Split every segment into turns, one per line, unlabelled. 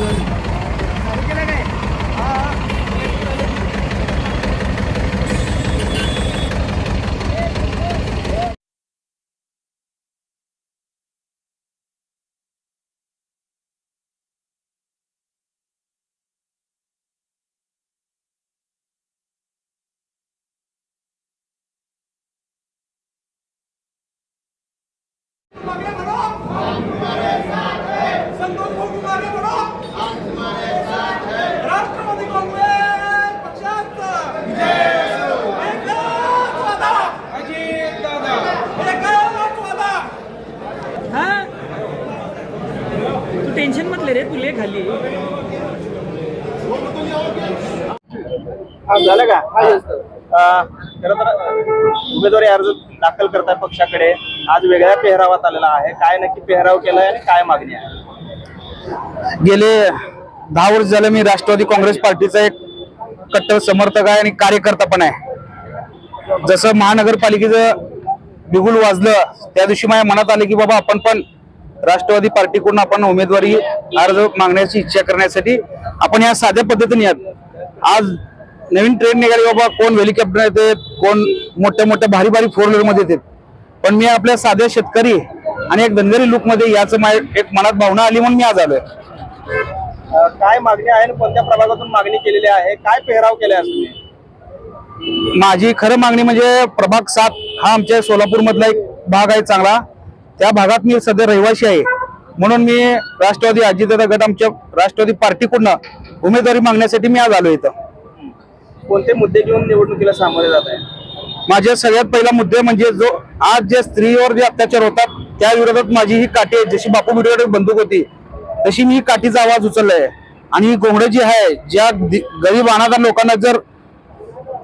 Ireland. Tension मतले रे तुले खाली.
झालं का? अं, खरं तर उमेदवारी अर्ज दाखल करताय पक्षाकडे. आज वेगळ्या पेहरावात आलेला आहे. काय नक्की पेहराव केलाय आणि काय मागणी आहे?
गेले दहा वर्ष झालं मी राष्ट्रवादी काँग्रेस पार्टीचा एक कट्टर समर्थक आहे आणि कार्यकर्ता पण आहे. जसं महानगरपालिकेचं बिगुल वाजलं त्या दिवशी माझ्या मनात आले की बाबा आपण पण राष्ट्रवादी पार्टीकडून आपण उमेदवारी अर्ज मागण्याची इच्छा करण्यासाठी आपण या साध्या पद्धतीने यात आज नवीन ट्रेन निघाली बाबा कोण हेलिकॉप्टर येते कोण मोठ्या मोठ्या भारी भारी फोर व्हीलरमध्ये येतात पण मी आपल्या साध्या शेतकरी आणि एक धनगरी लुकमध्ये याच एक मनात भावना आली म्हणून मी आज आलोय.
काय मागणी आहे कोणत्या प्रभागातून मागणी केलेली आहे? काय पेहराव केलाय आज तुम्ही?
माझी खरं मागणी म्हणजे प्रभाग सात हा आमच्या सोलापूर मधला एक भाग आहे चांगला. त्या भागात मी सध्या रहिवासी आहे. म्हणून मी राष्ट्रवादी अजितदादा गट आमच्या राष्ट्रवादी पार्टीकडनं उमेदवारी मागण्यासाठी मी आज आलो इथं.
कोणते मुद्दे घेऊन निवडणुकीला सामोरे जात आहे?
माझे सगळ्यात पहिला मुद्दे म्हणजे जो आज जे स्त्रीवर जे अत्याचार होतात त्या विरोधात माझी ही काठी आहे. जशी बापू बिडकडे बंदूक होती तशी मी ही काठीचा आवाज उचललाय. आणि ही घोंगडे जी आहे ज्या गरीब अनाथ लोकांना जर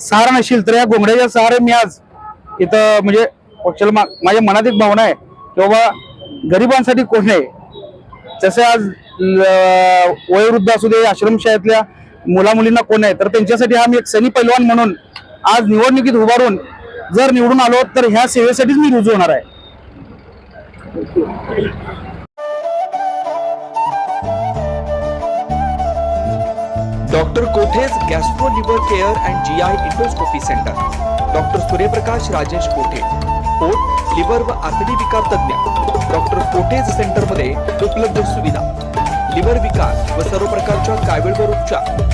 सहारा नसेल तर या घोंगड्याच्या सहारे मी आज इथं म्हणजे पक्षाला माझ्या मनात एक भावना आहे. किंवा गरिबांसाठी कोठणे आहे? जसे आज वयोवृद्ध असू दे आश्रमशाळेतल्या मुला मुलींना कोण आहे? तर त्यांच्यासाठी हा मी एक सनी पैलवान म्हणून आज निवडणुकीत उभारून जर निवडून आलो तर ह्या सेवेसाठीच मी रुजू होणार आहे.
Doctor Kothe's gastro liver care and G I endoscopy centre. Doctor Suryaprakash Rajesh Kothe? पोट लिव्हर व आतडी विकार तज्ञ डॉक्टर कोटेज सेंटरमध्ये उपलब्ध सुविधा. लिव्हर विकार व सर्व प्रकारच्या कावीळवर उपचार.